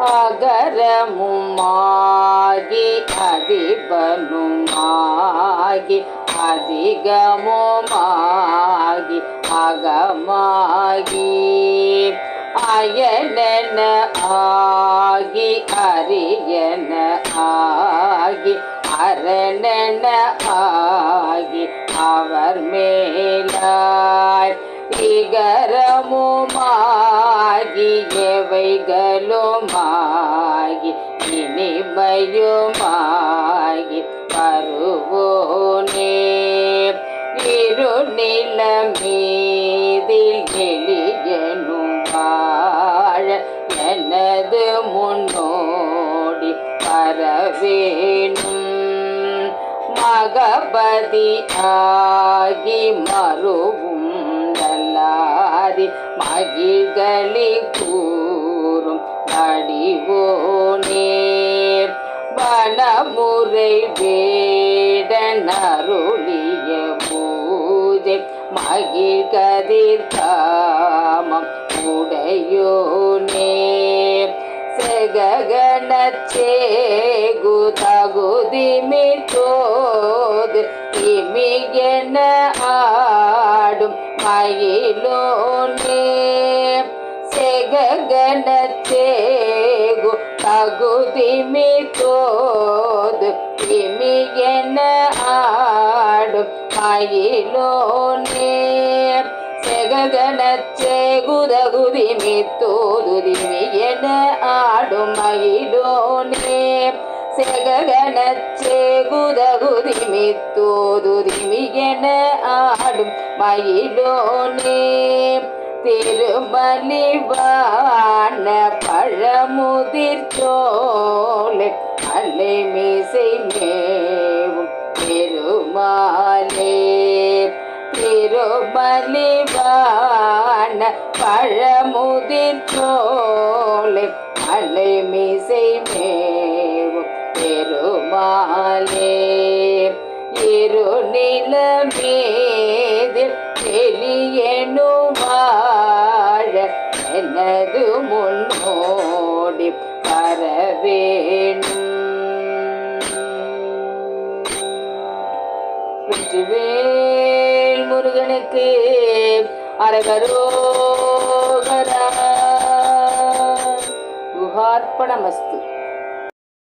அகரமுமாகி அதிபனுமாகி அதிகமுமாகி அகமாகி. அயனன ஆகி அரியன ஆகி அரணன ஆகி அவர் மேலாய். இகரமுமாகி எவைகள் இனிமையுமாகி பருவோனே இரு நிலமீதில் எளியனும் வாழ எனது முன்னோடி வரவேணும். மகபதி ஆகி மறுவும் நல்லாதி மகிழ்களி கூறும் அடிவோனே முறை வேடன் அருளிய பூஜை மகிழ்கதிர் காமம் உடையோனே செககணச்சேகு தகுதிமி தோது இமிகென ஆடும் மயிலோனே செககணச்சேகு தகுதிமி தோது இமி இமிகென ஆடும் மயிலோனே செககணச்சே குதகுதி மித்தோதுதிமி என ஆடும் மயிலோனே செககணச்சே குதகுதி மித்தோதுதிமி என ஆடும் மயிலோனே திருமலிவான பழமுதிர் சோலை அலைமிசை மேவும் பெருமாளே. திருமலிவான பழமுதிர் சோலை அலைமிசை மேவும் பெருமாளே. இரு நிலமேதில் வெளியேனும் வாழ எனது வரவேணும். வெற்றிவேல் முருகனுக்கு அரகரோகரா. குஹார்ப்பணமஸ்து.